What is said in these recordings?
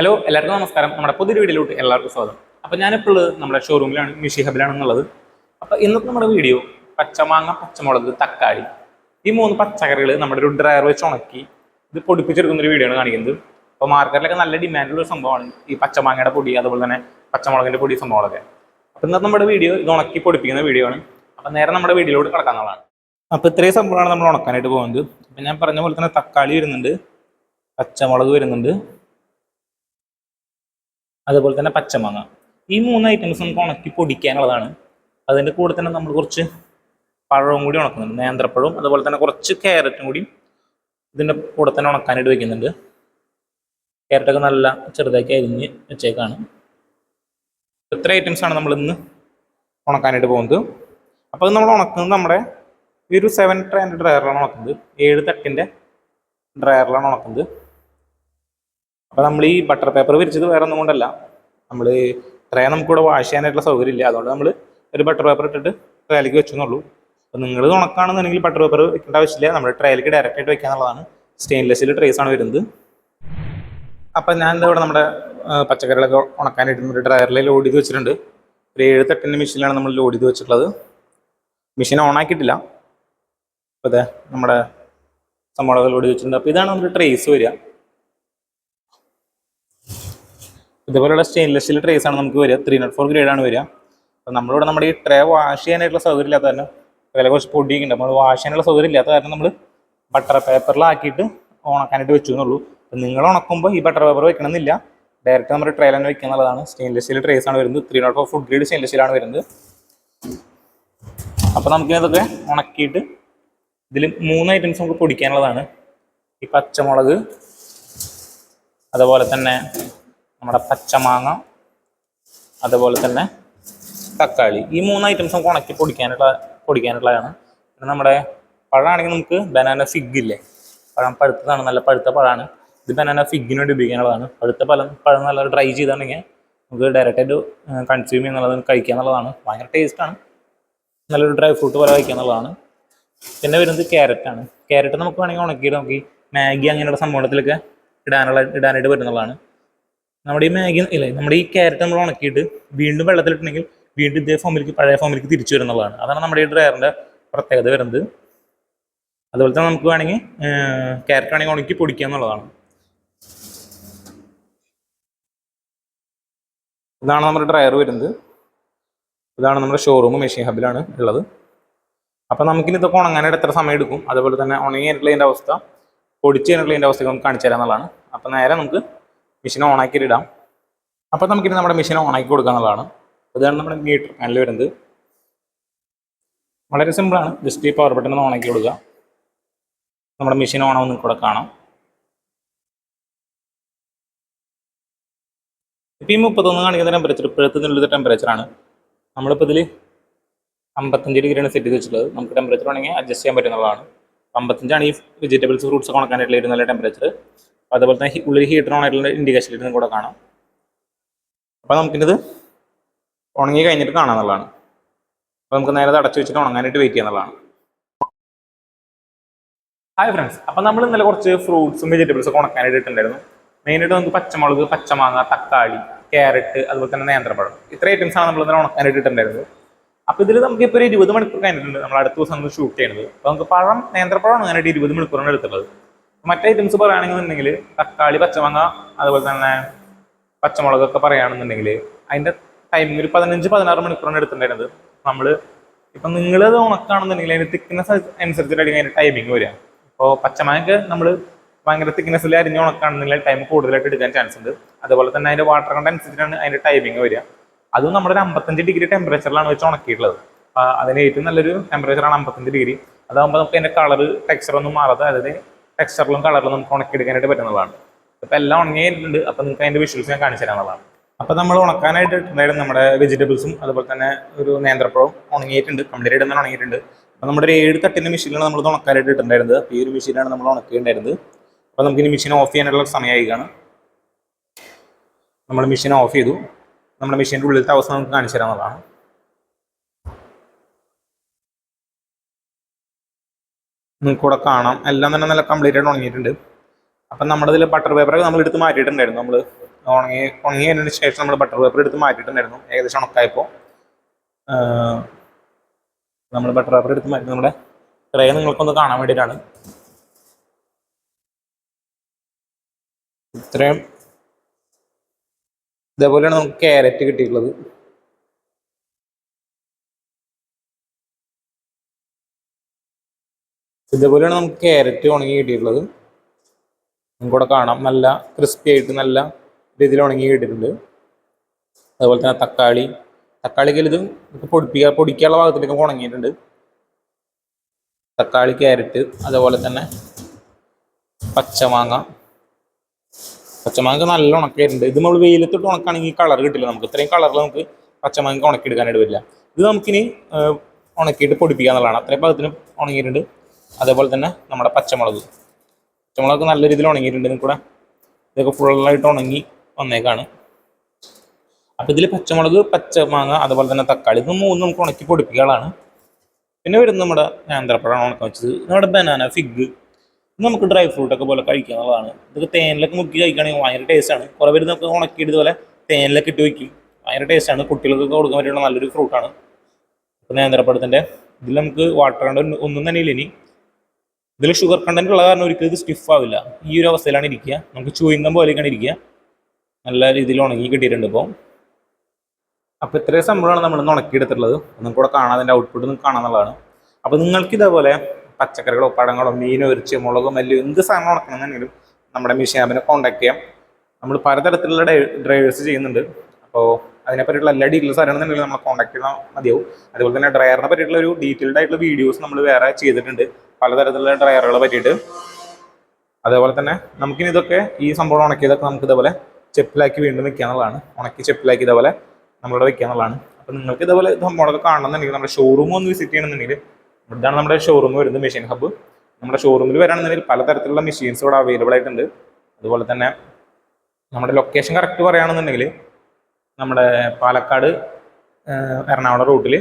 Hello എല്ലാവർക്കും നമസ്കാരം. നമ്മുടെ പുതിയൊരു വീഡിയോയിലോട്ട് എല്ലാവർക്കും സ്വാഗതം. അപ്പോൾ ഞാനിപ്പോൾ നമ്മുടെ ഷോറൂമിലാണ് മിഷി ഹബിലാണെന്നുള്ളത് അപ്പോൾ ഇന്നത്തെ നമ്മുടെ വീഡിയോ പച്ചമാങ്ങ പച്ചമുളക് തക്കാളി. ഈ മൂന്ന് പച്ചക്കറികൾ നമ്മുടെ ഒരു ഡ്രയർ വെച്ച് ഉണക്കി ഇത് പൊടിപ്പിച്ചെടുക്കുന്ന ഒരു വീഡിയോ ആണ് കാണിക്കുന്നത്. അപ്പോൾ മാർക്കറ്റിലൊക്കെ നല്ല ഡിമാൻഡുള്ള ഒരു സംഭവമാണ് ഈ പച്ചമാങ്ങയുടെ പൊടി അതുപോലെ തന്നെ പച്ചമുളകിന്റെ പൊടി സംഭവങ്ങളൊക്കെ. അപ്പോൾ ഇന്നത്തെ നമ്മുടെ വീഡിയോ ഇത് ഉണക്കി പൊടിപ്പിക്കുന്ന വീഡിയോ ആണ് അപ്പോൾ നേരെ നമ്മുടെ വീഡിയോയിലോട്ട് കിടക്കാന്നുള്ളതാണ് അപ്പോൾ ഇത്രയും സംഭവമാണ് നമ്മൾ ഉണക്കാനായിട്ട് പോകുന്നത്. അപ്പം ഞാൻ പറഞ്ഞ പോലെ തന്നെ തക്കാളി വരുന്നുണ്ട് പച്ചമുളക് വരുന്നുണ്ട് അതുപോലെ തന്നെ പച്ചമാങ്ങ. ഈ മൂന്ന് ഐറ്റംസ് നമുക്ക് ഉണക്കി പൊടിക്കാനുള്ളതാണ്. അതിന്റെ കൂടെ തന്നെ നമ്മൾ കുറച്ച് പഴവും കൂടി ഉണക്കുന്നുണ്ട്. നേന്ത്രപ്പഴവും അതുപോലെ തന്നെ കുറച്ച് ക്യാരറ്റും കൂടി ഇതിന്റെ കൂടെ തന്നെ ഉണക്കാനായിട്ട് വെക്കുന്നുണ്ട്. ക്യാരറ്റൊക്കെ നല്ല ചെറുതാക്കി അരിഞ്ഞ് വെച്ചേക്കാണ്. ഇത്ര ഐറ്റംസാണ് നമ്മൾ ഇന്ന് ഉണക്കാനായിട്ട് പോകുന്നത്. അപ്പോൾ അത് നമ്മൾ ഉണക്കുന്നത് നമ്മുടെ ഈ ഒരു സെവൻ ട്രാൻഡ് ഡ്രയറിലാണ് ഉണക്കുന്നത്. ഏഴ് തട്ടിന്റെ ഡ്രയറിലാണ് ഉണക്കുന്നത്. അപ്പോൾ നമ്മൾ ഈ ബട്ടർ പേപ്പർ വിരിച്ചത് വേറെ ഒന്നും കൊണ്ടല്ല. നമ്മൾ ട്രേ നമുക്കിവിടെ വാഷ് ചെയ്യാനായിട്ടുള്ള സൗകര്യം ഇല്ല അതുകൊണ്ട് നമ്മൾ ഒരു ബട്ടർ പേപ്പർ ഇട്ടിട്ട് ട്രേയിലേക്ക് വെച്ചെന്നുള്ളൂ അപ്പോൾ നിങ്ങൾ ഉണക്കാണെന്നുണ്ടെങ്കിൽ ബട്ടർ പേപ്പർ വെക്കേണ്ട ആവശ്യമില്ല. നമ്മൾ ട്രേയിലേക്ക് ഡയറക്റ്റ് ആയിട്ട് വെക്കാന്നുള്ളതാണ് സ്റ്റെയിൻലെസ്സിൽ ട്രേസ് ആണ് വരുന്നത്. അപ്പം ഞാൻ ഇവിടെ നമ്മുടെ പച്ചക്കറികളൊക്കെ ഉണക്കാനായിട്ട് ഒരു ഡ്രയറിൽ ലോഡ് ചെയ്ത് വെച്ചിട്ടുണ്ട്. ഒരു ഏഴ് തട്ടിന്റെ മെഷീനിലാണ് നമ്മൾ ലോഡ് ചെയ്ത് വെച്ചിട്ടുള്ളത്. മെഷീൻ ഓൺ ആക്കിയിട്ടില്ല. അപ്പോൾ അതെ നമ്മുടെ സംഭവങ്ങളൊക്കെ ലോഡ് ചെയ്ത് വെച്ചിട്ടുണ്ട്. അപ്പോൾ ഇതാണ് നമ്മുടെ ട്രേസ് വരിക. ഇതുപോലുള്ള സ്റ്റെയിൻലെസ് സ്റ്റീൽ ട്രേസ് ആണ് നമുക്ക് വരിക. ത്രീ നോട്ട് ഫോർ ഗ്രേഡ് ആണ് വരിക. അപ്പോൾ നമ്മളിവിടെ നമ്മുടെ ഈ ട്രേ വാഷ് ചെയ്യാനായിട്ടുള്ള സൗകര്യം ഇല്ലാത്ത കാരണം വില കുറച്ച് പൊടിയൊക്കെ ഉണ്ട് നമ്മൾ വാഷ് ചെയ്യാനുള്ള സൗകര്യം ഇല്ലാത്ത കാരണം നമ്മൾ ബട്ടർ പേപ്പറിലാക്കിയിട്ട് ഉണക്കാനായിട്ട് വെച്ചു എന്നുള്ളൂ. അപ്പം നിങ്ങൾ ഉണക്കുമ്പോൾ ഈ ബട്ടർ പേപ്പർ വെക്കണമെന്നില്ല. ഡയറക്റ്റ് നമ്മുടെ ട്രേ തന്നെ വെക്കുക എന്നുള്ളതാണ്. സ്റ്റെയിൻലെസ് സ്റ്റീൽ ട്രേസ് ആണ് വരുന്നത്. Three nought four food grade stainless സ്റ്റീലാണ് വരുന്നത്. അപ്പോൾ നമുക്ക് ഇതൊക്കെ ഉണക്കിയിട്ട് ഇതിൽ മൂന്ന് ഐറ്റംസ് നമുക്ക് പൊടിക്കാനുള്ളതാണ്. ഈ പച്ചമുളക് അതുപോലെ തന്നെ നമ്മുടെ പച്ചമാങ്ങ അതുപോലെ തന്നെ തക്കാളി. ഈ മൂന്ന് ഐറ്റംസും ഉണക്കി പൊടിക്കാനുള്ള പൊടിക്കാനുള്ളതാണ്. പിന്നെ നമ്മുടെ പഴമാണെങ്കിൽ നമുക്ക് ബനാന ഫിഗ് ഇല്ലേ? പഴം പഴുത്തതാണ് നല്ല പഴുത്ത പഴമാണ്. ഇത് ബനാന ഫിഗിന് വേണ്ടി ഉപയോഗിക്കാനുള്ളതാണ്. പഴുത്ത പഴം പഴം നല്ല ഡ്രൈ ചെയ്താണെങ്കിൽ നമുക്ക് ഡയറക്റ്റായിട്ട് കൺസ്യൂം ചെയ്യുന്നത് കഴിക്കുക എന്നുള്ളതാണ്. ഭയങ്കര ടേസ്റ്റാണ് നല്ലൊരു ഡ്രൈ ഫ്രൂട്ട് പോലെ കഴിക്കുക എന്നുള്ളതാണ്. പിന്നെ വരുന്നത് ക്യാരറ്റാണ് ക്യാരറ്റ് നമുക്ക് വേണമെങ്കിൽ ഉണക്കിയിട്ട് നമുക്ക് മാഗി അങ്ങനെയുള്ള സംഭവത്തിലൊക്കെ ഇടാനുള്ള ഇടാനായിട്ട് വരുന്നതാണ് നമ്മുടെ ഈ മാഗി ഇല്ലേ നമ്മുടെ ഈ ക്യാരറ്റ് നമ്മൾ ഉണക്കിയിട്ട് വീണ്ടും വെള്ളത്തിലിട്ടുണ്ടെങ്കിൽ വീണ്ടും ഇതേ ഫോമിലേക്ക് പഴയ ഫോമിലേക്ക് തിരിച്ചു വരുന്നതാണ് അതാണ് നമ്മുടെ ഈ ഡ്രയറിന്റെ പ്രത്യേകത വരുന്നത്. അതുപോലെ തന്നെ നമുക്ക് വേണമെങ്കിൽ ക്യാരറ്റ് വേണമെങ്കിൽ ഉണക്കി പൊടിക്കുക എന്നുള്ളതാണ്. ഇതാണ് നമ്മുടെ ഡ്രയർ വരുന്നത്. ഇതാണ് നമ്മുടെ ഷോറൂം മെഷീൻ ഹബിലാണ് ഉള്ളത്. അപ്പം നമുക്കിനി ഇതൊക്കെ ഉണങ്ങാനായിട്ട് എത്ര സമയം എടുക്കും? അതുപോലെ തന്നെ ഉണങ്ങിയിട്ടുള്ളതിന്റെ അവസ്ഥ പൊടിച്ച് കഴിഞ്ഞിട്ടുള്ളതിന്റെ അവസ്ഥ നമുക്ക് കാണിച്ചു തരാന്നുള്ളതാണ് അപ്പം നേരെ നമുക്ക് മെഷീൻ ഓണാക്കിയിട്ട് ഇടാം അപ്പോൾ നമുക്കിനി നമ്മുടെ മെഷീൻ ഓണാക്കി കൊടുക്കാനുള്ളതാണ് ഇതാണ് നമ്മുടെ മീറ്റർ പാനൽ വരുന്നത്. വളരെ സിമ്പിളാണ് ജസ്റ്റ് ഈ പവർ ബട്ടൺ ഒന്ന് ഓണാക്കി കൊടുക്കുക. നമ്മുടെ മെഷീൻ ഓണാവും നിങ്ങൾക്ക് ഇവിടെ കാണാം. ഇപ്പം ഈ മുപ്പത്തൊന്ന് കാണിക്കുന്ന ടെമ്പറേച്ചർ ഇപ്പോഴത്തെ ടെമ്പറേച്ചറാണ് നമ്മളിപ്പോൾ ഇതിൽ അമ്പത്തഞ്ച് ഡിഗ്രിയാണ് സെറ്റ് ചെയ്ത് വെച്ചിട്ടുള്ളത്. നമുക്ക് ടെമ്പറേച്ചർ വേണമെങ്കിൽ അഡ്ജസ്റ്റ് ചെയ്യാൻ പറ്റുന്നതാണ് അമ്പത്തഞ്ചാണ് ഈ വെജിറ്റബിൾസ് ഫ്രൂട്ട്സ് ഒക്കെ ഉണക്കാനായിട്ടുള്ള ഒരു നല്ല ടെമ്പറേച്ചർ അതുപോലെ തന്നെ ഉള്ളിൽ ഹീറ്റർ ഓൺ ആയിട്ടുള്ള ഇൻഡിക്കേഷൻ കൂടെ കാണാം. അപ്പോൾ നമുക്കിത് ഉണങ്ങി കഴിഞ്ഞിട്ട് കാണാമെന്നുള്ളതാണ് അപ്പോൾ നമുക്ക് നേരെ അടച്ചു വെച്ചിട്ട് ഉണങ്ങാനായിട്ട് വെയിറ്റ് ചെയ്യാന്നുള്ളതാണ് ഹായ് ഫ്രണ്ട്സ് അപ്പോൾ നമ്മൾ ഇന്നലെ കുറച്ച് ഫ്രൂട്ട്സും വെജിറ്റബിൾസും ഒക്കെ ഉണക്കാനായിട്ട് ഇട്ടുണ്ടായിരുന്നു മെയിനായിട്ട് നമുക്ക് പച്ചമുളക് പച്ചമാങ്ങ തക്കാളി ക്യാരറ്റ് അതുപോലെ തന്നെ നേന്ത്രപ്പഴം. ഇത്ര ഐറ്റംസ് ആണ് നമ്മൾ ഇന്നലെ ഉണക്കാനായിട്ട് ഇട്ടുണ്ടായിരുന്നത് അപ്പോൾ ഇതിൽ നമുക്ക് ഇപ്പോൾ ഒരു ഇരുപത് മണിക്കൂർ കഴിഞ്ഞിട്ടുണ്ട് നമ്മൾ അടുത്ത ദിവസം ഷൂട്ട് ചെയ്യുന്നത്. അപ്പോൾ നമുക്ക് പഴം നേന്ത്രപ്പഴം അങ്ങനെയായിട്ട് ഇരുപത് മണിക്കൂറാണ് എടുത്തുള്ളത് മറ്റേ ഐറ്റംസ് പറയുകയാണെന്നുണ്ടെങ്കിൽ തക്കാളി പച്ചമാങ്ങ അതുപോലെ തന്നെ പച്ചമുളകൊക്കെ പറയുകയാണെന്നുണ്ടെങ്കിൽ അതിന്റെ ടൈമിംഗ് ഒരു പതിനഞ്ച് പതിനാറ് മണിക്കൂറാണ് എടുത്തിട്ടുണ്ടായിരുന്നത്. നമ്മൾ ഇപ്പം നിങ്ങളത് ഉണക്കാണെന്നുണ്ടെങ്കിൽ അതിന്റെ തിക്നെസ് അനുസരിച്ചിട്ടായിരിക്കും അതിന്റെ ടൈമിംഗ് വരിക. അപ്പോൾ പച്ചമാങ്ങക്ക് നമ്മൾ ഭയങ്കര തിക്നെസ്സിൽ അരിഞ്ഞ് ഉണക്കാണെന്നുണ്ടെങ്കിൽ ടൈം കൂടുതലായിട്ട് എടുക്കാൻ ചാൻസ് ഉണ്ട്. അതുപോലെ തന്നെ അതിന്റെ വാട്ടർ കണ്ട അനുസരിച്ചിട്ടാണ് അതിന്റെ ടൈമിംഗ് വരിക. അതും നമ്മുടെ ഒരു അമ്പത്തഞ്ച് ഡിഗ്രി ടെമ്പറേച്ചറിലാണ് വെച്ച് ഉണക്കിയിട്ടുള്ളത്. അതിന് ഏറ്റവും നല്ലൊരു ടെമ്പറേച്ചറാണ് അമ്പത്തഞ്ച് ഡിഗ്രി അതാകുമ്പോൾ നമുക്ക് അതിന്റെ കളർ ടെക്സ്ചർ ഒന്നും മാറാതെ അതായത് ടെക്സ്ചറിലും കളറിലും നമുക്ക് ഉണക്കിയെടുക്കാനായിട്ട് പറ്റുന്നതാണ്. ഇപ്പം എല്ലാം ഉണങ്ങിയിട്ടുണ്ട്. അപ്പം നിങ്ങൾക്ക് അതിന്റെ വിഷ്വൽസ് ഞാൻ കാണിച്ചു തരാനുള്ളതാണ് അപ്പം നമ്മൾ ഉണക്കാനായിട്ട് എന്തായാലും നമ്മുടെ വെജിറ്റബിൾസും അതുപോലെ തന്നെ ഒരു നേന്ത്രപ്പഴവും ഉണങ്ങിയിട്ടുണ്ട്. കംപ്ലീറ്റ് ആയിട്ട് തന്നെ ഉണങ്ങിയിട്ടുണ്ട്. അപ്പം നമ്മുടെ ഒരു ഏഴ് തട്ടിന്റെ മെഷീനിലാണ് നമ്മൾ ഉണക്കാനായിട്ട് ഇട്ടുണ്ടായിരുന്നത് അപ്പോൾ ഈ ഒരു മെഷീനാണ് നമ്മൾ ഉണക്കിയിട്ടുണ്ടായിരുന്നത്. അപ്പോൾ നമുക്ക് ഇനി മെഷീൻ ഓഫ് ചെയ്യാനുള്ള സമയമായിക്കാണ് നമ്മൾ മെഷീൻ ഓഫ് ചെയ്തു. നമ്മുടെ മെഷീന്റെ ഉള്ളിലത്തെ അവസ്ഥ നമുക്ക് കാണിച്ചു തരാനുള്ളതാണ് നിങ്ങൾക്ക് കൂടെ കാണാം. എല്ലാം തന്നെ നല്ല കംപ്ലീറ്റ് ആയിട്ട് ഉണങ്ങിയിട്ടുണ്ട്. അപ്പം നമ്മുടെ ഇതിൽ ബട്ടർ പേപ്പറൊക്കെ നമ്മൾ എടുത്ത് മാറ്റിയിട്ടുണ്ടായിരുന്നു. നമ്മൾ ഉണങ്ങി ഉണങ്ങി കഴിഞ്ഞതിന് ശേഷം നമ്മൾ ബട്ടർ പേപ്പർ എടുത്ത് മാറ്റിയിട്ടുണ്ടായിരുന്നു. ഏകദേശം ഉണക്കായപ്പോൾ നമ്മൾ ബട്ടർ പേപ്പർ എടുത്ത് മാറ്റി. നമ്മുടെ ട്രേ നിങ്ങൾക്കൊന്ന് കാണാൻ വേണ്ടിയിട്ടാണ്. ഇത്രയും ഇതേപോലെയാണ് നമുക്ക് ക്യാരറ്റ് കിട്ടിയിട്ടുള്ളത്. ഇതേപോലെയാണ് നമുക്ക് ക്യാരറ്റ് ഉണങ്ങി കിട്ടിയിട്ടുള്ളത്. നമുക്കിവിടെ കാണാം. നല്ല ക്രിസ്പി ആയിട്ട് നല്ല രീതിയിൽ ഉണങ്ങി കിട്ടിയിട്ടുണ്ട്. അതുപോലെ തന്നെ തക്കാളി. തക്കാളിക്ക് ഇത് പൊടിപ്പിക്കുക പൊടിക്കാനുള്ള ഭാഗത്തിലേക്ക് ഉണങ്ങിയിട്ടുണ്ട്. തക്കാളി ക്യാരറ്റ് അതുപോലെ തന്നെ പച്ചമാങ്ങ. പച്ചമാങ്ങ നല്ല ഉണക്കായിട്ടുണ്ട്. ഇത് നമ്മൾ വെയിലത്തിട്ട് ഉണക്കാണെങ്കിൽ കളർ കിട്ടില്ല നമുക്ക്. ഇത്രയും കളറിൽ നമുക്ക് പച്ചമാങ്ങ ഉണക്കിയെടുക്കാനായിട്ട് വരില്ല ഇത് നമുക്കിനി ഉണക്കിയിട്ട് പൊടിപ്പിക്കുക എന്നുള്ളതാണ് അത്രയും ഭാഗത്തിന് ഉണങ്ങിയിട്ടുണ്ട്. അതേപോലെ തന്നെ നമ്മുടെ പച്ചമുളക്. പച്ചമുളക് നല്ല രീതിയിൽ ഉണങ്ങിയിട്ടുണ്ട്. കൂടെ ഇതൊക്കെ ഫുള്ളായിട്ട് ഉണങ്ങി വന്നേക്കാണ്. അപ്പോൾ ഇതിൽ പച്ചമുളക് പച്ചമാങ്ങ അതുപോലെ തന്നെ തക്കാളി ഇത് മൂന്നും നമുക്ക് ഉണക്കി പൊടിപ്പിക്കുകളാണ് പിന്നെ വരുന്നത് നമ്മുടെ നേന്ത്രപ്പഴമാണ് ഉണക്കം വെച്ചത്. നമ്മുടെ ബനാന ഫിഗ് നമുക്ക് ഡ്രൈ ഫ്രൂട്ട് ഒക്കെ പോലെ കഴിക്കാനുള്ളതാണ് ഇതൊക്കെ തേനിലൊക്കെ മുക്കി കഴിക്കുകയാണെങ്കിൽ ഭയങ്കര ടേസ്റ്റാണ് കുറേ പേര് നമുക്ക് ഉണക്കിയിട്ട് ഇതുപോലെ തേനിലൊക്കെ ഇട്ട് വയ്ക്കും ഭയങ്കര ടേസ്റ്റാണ് കുട്ടികൾക്കൊക്കെ കൊടുക്കാൻ പറ്റിയുള്ള നല്ലൊരു ഫ്രൂട്ടാണ് അപ്പോൾ നേന്ത്രപ്പഴത്തിന്റെ ഇതിൽ നമുക്ക് വാട്ടർ കണ്ടന്റ് ഒന്നും തന്നെ ഇല്ല ഇനി. ഇതിൽ ഷുഗർ കണ്ടന്റ് ഉള്ള കാരണം ഒരിക്കലും ഇത് സ്റ്റിഫ് ആവില്ല. ഈ ഒരു അവസ്ഥയിലാണ് ഇരിക്കുക. നമുക്ക് ചൂയിങ്കം പോലെയൊക്കെയാണ് ഇരിക്കുക. നല്ല രീതിയിൽ ഉണങ്ങി കിട്ടിയിട്ടുണ്ട് ഇപ്പോൾ അപ്പോൾ ഇത്രയും സംഭവമാണ് നമ്മൾ ഉണക്കിയെടുത്തിട്ടുള്ളത്. നിങ്ങൾക്ക് കൂടെ കാണാൻ അതിന്റെ ഔട്ട്പുട്ട് നിങ്ങൾക്ക് കാണാന്നുള്ളതാണ് അപ്പോൾ നിങ്ങൾക്ക് ഇതേപോലെ പച്ചക്കറികളോ പഴങ്ങളോ മീനോ ഇറച്ചി മുളകോ മല്ലി എന്ത് സാധനം ഉണക്കണമെന്നുണ്ടെങ്കിലും നമ്മുടെ മിഷൻ ആപ്പിനെ കോൺടാക്ട് ചെയ്യാം. നമ്മൾ പലതരത്തിലുള്ള ഡ്രൈവേഴ്സ് ചെയ്യുന്നുണ്ട്. അപ്പോൾ അതിനെപ്പറ്റിയുള്ള എല്ലാ ഡീറ്റെയിൽസ് അറിയണമെന്നുണ്ടെങ്കിൽ നമ്മൾ കോൺടാക്ട് ചെയ്താൽ മതിയാവും. അതുപോലെ തന്നെ ഡ്രയറിനെ പറ്റിയിട്ടുള്ള ഒരു ഡീറ്റെയിൽഡ് ആയിട്ടുള്ള വീഡിയോസ് നമ്മൾ വേറെ ചെയ്തിട്ടുണ്ട്. പലതരത്തിലുള്ള ടയറുകൾ പറ്റിയിട്ട്. അതേപോലെ തന്നെ നമുക്കിനി ഇതൊക്കെ ഈ സംഭവം ഉണക്കിയതൊക്കെ നമുക്ക് ഇതേപോലെ ചെപ്പിലാക്കി വീണ്ടും വെക്കാന്നുള്ളതാണ് ഉണക്കി ചെപ്പിലാക്കി ഇതേപോലെ നമ്മളിവിടെ വെക്കാന്നുള്ളതാണ് അപ്പോൾ നിങ്ങൾക്ക് ഇതേപോലെ സംഭവമൊക്കെ കാണണമെന്നുണ്ടെങ്കിൽ നമ്മുടെ ഷോറൂം ഒന്ന് വിസിറ്റ് ചെയ്യണമെന്നുണ്ടെങ്കിൽ ഇതാണ് നമ്മുടെ ഷോറൂം വരുന്നത് മെഷീൻ ഹബ്ബ് നമ്മുടെ ഷോറൂമിൽ വരാണെന്നുണ്ടെങ്കിൽ പലതരത്തിലുള്ള മെഷീൻസ് ഇവിടെ അവൈലബിൾ ആയിട്ടുണ്ട്. അതുപോലെ തന്നെ നമ്മുടെ ലൊക്കേഷൻ കറക്റ്റ് പറയുകയാണെന്നുണ്ടെങ്കിൽ നമ്മുടെ പാലക്കാട് എറണാകുളം റൂട്ടിൽ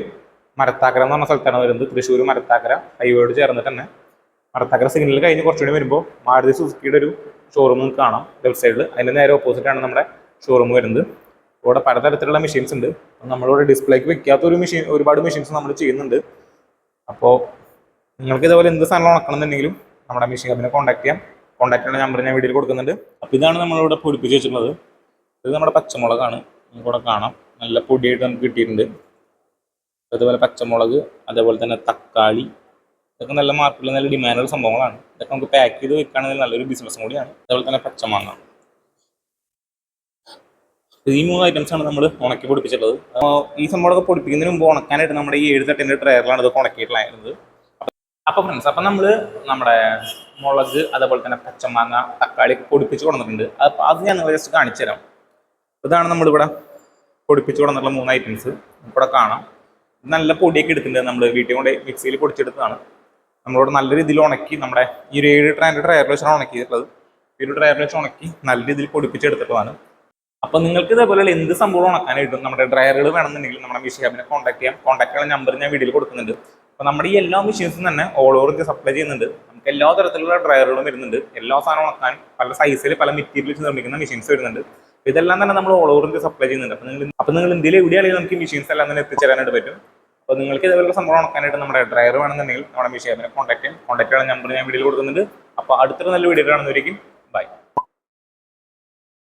മരത്താക്കര എന്ന് പറഞ്ഞ സ്ഥലത്താണ് വരുന്നത്. തൃശ്ശൂർ മരത്താക്കര ഹൈവേയോട് ചേർന്നിട്ട് തന്നെ മരത്താക്കര സിഗ്നൽ കഴിഞ്ഞ് കുറച്ചുകൂടി വരുമ്പോൾ മാരുതി സുസുക്കിയുടെ ഒരു ഷോറൂം നിങ്ങൾക്ക് കാണാം. ലെഫ്റ്റ് സൈഡിൽ അതിന്റെ നേരെ ഓപ്പോസിറ്റാണ് നമ്മുടെ ഷോറൂം വരുന്നത്. ഇവിടെ പലതരത്തിലുള്ള മെഷീൻസ് ഉണ്ട്. നമ്മളിവിടെ ഡിസ്പ്ലേക്ക് വെക്കാത്ത ഒരു മെഷീൻ ഒരുപാട് മെഷീൻസ് നമ്മൾ ചെയ്യുന്നുണ്ട്. അപ്പോൾ നിങ്ങൾക്ക് ഇതേപോലെ എന്ത് സാധനം ഉണക്കണമെന്നുണ്ടെങ്കിലും നമ്മുടെ മെഷീൻ കമ്പനിയെ കോൺടാക്ട് ചെയ്യാം. കോൺടാക്ട് ചെയ്യുന്ന നമ്പർ ഞാൻ വീഡിയോയിൽ കൊടുക്കുന്നുണ്ട്. അപ്പോൾ ഇതാണ് നമ്മളിവിടെ പൊടിപ്പിച്ച് വെച്ചിട്ടുള്ളത്. ഇത് നമ്മുടെ പച്ചമുളകാണ്. നിങ്ങൾക്കിവിടെ കാണാം. നല്ല പൊടിയായിട്ട് നമുക്ക് കിട്ടിയിട്ടുണ്ട്. അതുപോലെ പച്ചമുളക് അതേപോലെ തന്നെ തക്കാളി ഇതൊക്കെ നല്ല മാർക്കറ്റിൽ നല്ല ഡിമാൻഡുള്ള സംഭവങ്ങളാണ്. ഇതൊക്കെ നമുക്ക് പാക്ക് ചെയ്ത് വെക്കുകയാണെങ്കിൽ നല്ലൊരു ബിസിനസ്സും കൂടിയാണ് അതേപോലെ തന്നെ പച്ചമാങ്ങ ഈ മൂന്ന് ഐറ്റംസ് ആണ് നമ്മൾ ഉണക്കി പൊടിപ്പിച്ചിട്ടുള്ളത്. ഈ സംഭവമൊക്കെ പൊടിപ്പിക്കുന്നതിന് മുമ്പ് ഉണക്കാനായിട്ട് നമ്മുടെ ഈ ഏഴ് തട്ടിന്റെ ട്രയറിലാണ് ഇത് ഉണക്കിയിട്ടുള്ളത്. അപ്പോൾ ഫ്രണ്ട്സ് അപ്പം നമ്മൾ നമ്മുടെ മുളക് അതേപോലെ തന്നെ പച്ചമാങ്ങ തക്കാളി പൊടിപ്പിച്ച് കൊടുത്തിട്ടുണ്ട് അപ്പോൾ അത് ഞാൻ നിങ്ങൾ ജസ്റ്റ് കാണിച്ചു തരാം ഇതാണ് നമ്മളിവിടെ പൊടിപ്പിച്ച് കൊടുത്തിട്ടുള്ള മൂന്ന് ഐറ്റംസ് ഇവിടെ കാണാം. നല്ല പൊടിയൊക്കെ എടുത്തിട്ടുണ്ട്. നമ്മൾ വീട്ടിൽ കൊണ്ട് മിക്സിയിൽ പൊടിച്ചെടുത്തതാണ്. നമ്മളോട് നല്ല രീതിയിൽ ഉണക്കി നമ്മുടെ ഈ ഒരു ഏഴ് ട്രാൻഡ് ട്രയറിൽ വെച്ചാണ് ഉണക്കിയിട്ടുള്ളത്. ഈ ഒരു ട്രയറിൽ വെച്ച് ഉണക്കി നല്ല രീതിയിൽ പൊടിപ്പിച്ചെടുത്തിട്ടുള്ളതാണ്. അപ്പൊ നിങ്ങൾക്ക് ഇതേപോലെ എന്ത് സംഭവം ഉണക്കാനായിട്ടും നമ്മുടെ ഡ്രയറുകൾ വേണമെന്നുണ്ടെങ്കിൽ നമ്മുടെ മിഷി കോൺടാക്ട് ചെയ്യാം. കോൺടാക്ട് ചെയ്യുന്ന നമ്പർ ഞാൻ വീഡിയോയിൽ കൊടുക്കുന്നുണ്ട്. അപ്പൊ നമ്മുടെ ഈ എല്ലാ മെഷീൻസും തന്നെ ഓൾ ഓവർ ഇന്ത്യ സപ്ലൈ ചെയ്യുന്നുണ്ട്. നമുക്ക് എല്ലാ തരത്തിലുള്ള ഡ്രയറുകളും വരുന്നുണ്ട്. എല്ലാ സാധനവും ഉണക്കാൻ പല സൈസിൽ പല മെറ്റീരിയൽസ് നിർമ്മിക്കുന്ന മെഷീൻസ് വരുന്നുണ്ട്. ഇതെല്ലാം തന്നെ നമ്മൾ ഓൾ ഓവർ ഇന്ത്യ സപ്ലൈ ചെയ്യുന്നുണ്ട്. അപ്പൊ നിങ്ങൾ അപ്പൊ നിങ്ങൾ ഇന്ത്യയിൽ എവിടെയാണെങ്കിലും നമുക്ക് മെഷീൻസ് എല്ലാം തന്നെ എത്തിച്ചേരാനായിട്ട് പറ്റും. അപ്പോൾ നിങ്ങൾക്ക് ഇതേപോലെ സംഭവം ഉണക്കാനായിട്ട് നമ്മുടെ ഡ്രൈവർ വേണമെന്നുണ്ടെങ്കിൽ നമ്മുടെ മെഷീൻ കോൺടാക്ട് ചെയ്യാം കോൺടാക്ട് ചെയ്യാൻ നമ്പർ ഞാൻ വീഡിയോയിൽ കൊടുക്കുന്നുണ്ട്. അപ്പോൾ അടുത്തൊരു നല്ല വീഡിയോ കാണുന്നവരേക്കും ബൈ